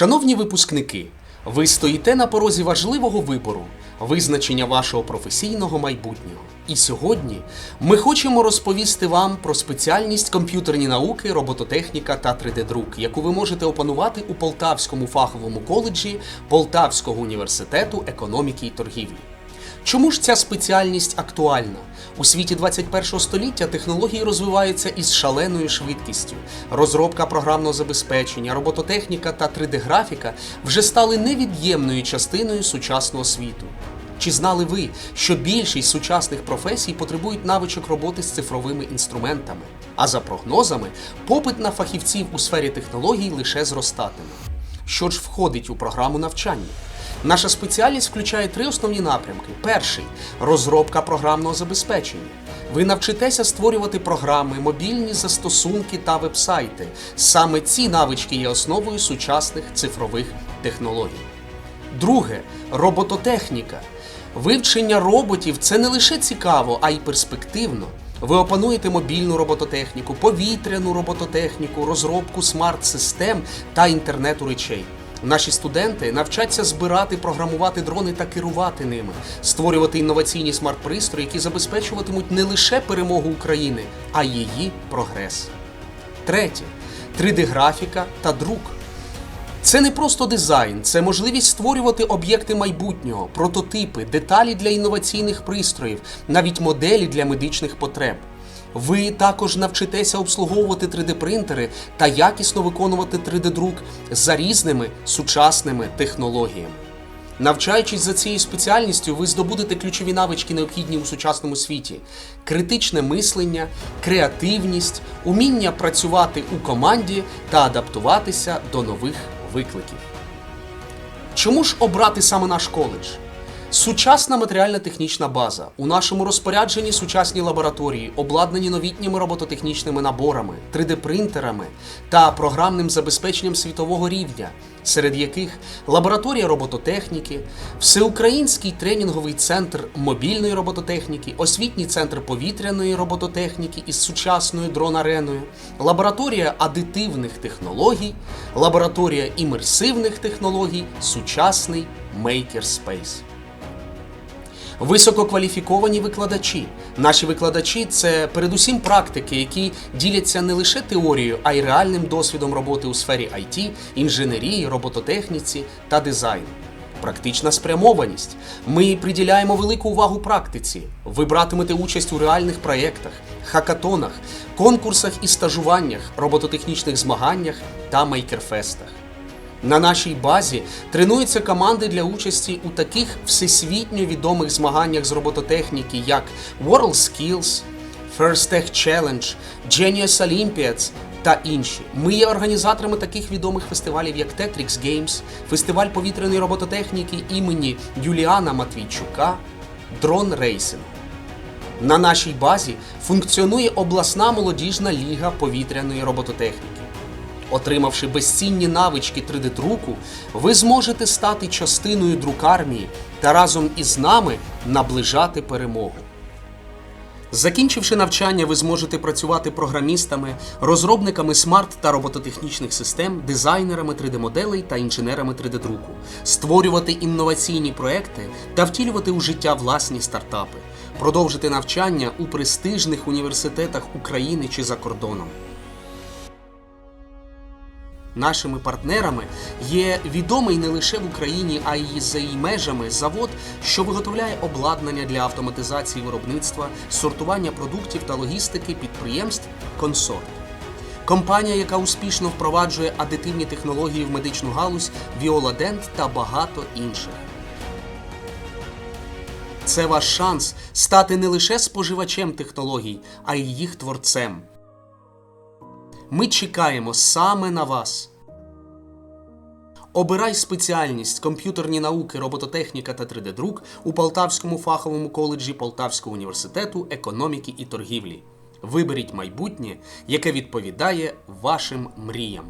Шановні випускники, ви стоїте на порозі важливого вибору, визначення вашого професійного майбутнього. І сьогодні ми хочемо розповісти вам про спеціальність комп'ютерні науки, робототехніка та 3D-друк, яку ви можете опанувати у Полтавському фаховому коледжі Полтавського університету економіки і торгівлі. Чому ж ця спеціальність актуальна? У світі 21 століття технології розвиваються із шаленою швидкістю. Розробка програмного забезпечення, робототехніка та 3D-графіка вже стали невід'ємною частиною сучасного світу. Чи знали ви, що більшість сучасних професій потребують навичок роботи з цифровими інструментами? А за прогнозами, попит на фахівців у сфері технологій лише зростатиме. Що ж входить у програму навчання? Наша спеціальність включає три основні напрямки: перший розробка програмного забезпечення. Ви навчитеся створювати програми, мобільні застосунки та вебсайти. Саме ці навички є основою сучасних цифрових технологій. Друге робототехніка. Вивчення роботів це не лише цікаво, а й перспективно. Ви опануєте мобільну робототехніку, повітряну робототехніку, розробку смарт-систем та інтернету речей. Наші студенти навчаться збирати, програмувати дрони та керувати ними, створювати інноваційні смарт-пристрої, які забезпечуватимуть не лише перемогу України, а й її прогрес. Третє 3D-графіка та друк. Це не просто дизайн, це можливість створювати об'єкти майбутнього, прототипи, деталі для інноваційних пристроїв, навіть моделі для медичних потреб. Ви також навчитеся обслуговувати 3D-принтери та якісно виконувати 3D-друк за різними сучасними технологіями. Навчаючись за цією спеціальністю, ви здобудете ключові навички, необхідні у сучасному світі: критичне мислення, креативність, уміння працювати у команді та адаптуватися до нових викликів. Чому ж обрати саме наш коледж? Сучасна матеріально-технічна база. У нашому розпорядженні сучасні лабораторії, обладнані новітніми робототехнічними наборами, 3D-принтерами та програмним забезпеченням світового рівня, серед яких лабораторія робототехніки, всеукраїнський тренінговий центр мобільної робототехніки, освітній центр повітряної робототехніки із сучасною дрон-ареною, лабораторія адитивних технологій, лабораторія імерсивних технологій, сучасний Makerspace. Висококваліфіковані викладачі. Наші викладачі це передусім практики, які діляться не лише теорією, а й реальним досвідом роботи у сфері IT, інженерії, робототехніці та дизайну. Практична спрямованість. Ми приділяємо велику увагу практиці. Ви братимете участь у реальних проєктах, хакатонах, конкурсах і стажуваннях, робототехнічних змаганнях та мейкерфестах. На нашій базі тренуються команди для участі у таких всесвітньо відомих змаганнях з робототехніки, як WorldSkills, First Tech Challenge, Genius Olympiads та інші. Ми є організаторами таких відомих фестивалів, як Tetrix Games, фестиваль повітряної робототехніки імені Юліана Матвійчука, Drone Racing. На нашій базі функціонує обласна молодіжна ліга повітряної робототехніки. Отримавши безцінні навички 3D-друку, ви зможете стати частиною друкармії та разом із нами наближати перемогу. Закінчивши навчання, ви зможете працювати програмістами, розробниками смарт та робототехнічних систем, дизайнерами 3D-моделей та інженерами 3D-друку, створювати інноваційні проекти та втілювати у життя власні стартапи, продовжити навчання у престижних університетах України чи за кордоном. Нашими партнерами є відомий не лише в Україні, а й за її межами завод, що виготовляє обладнання для автоматизації виробництва, сортування продуктів та логістики підприємств Консорт. Компанія, яка успішно впроваджує адитивні технології в медичну галузь, Віоладент та багато інших. Це ваш шанс стати не лише споживачем технологій, а й їх творцем. Ми чекаємо саме на вас. Обирай спеціальність комп'ютерні науки, робототехніка та 3D-друк у Полтавському фаховому коледжі Полтавського університету економіки і торгівлі. Виберіть майбутнє, яке відповідає вашим мріям.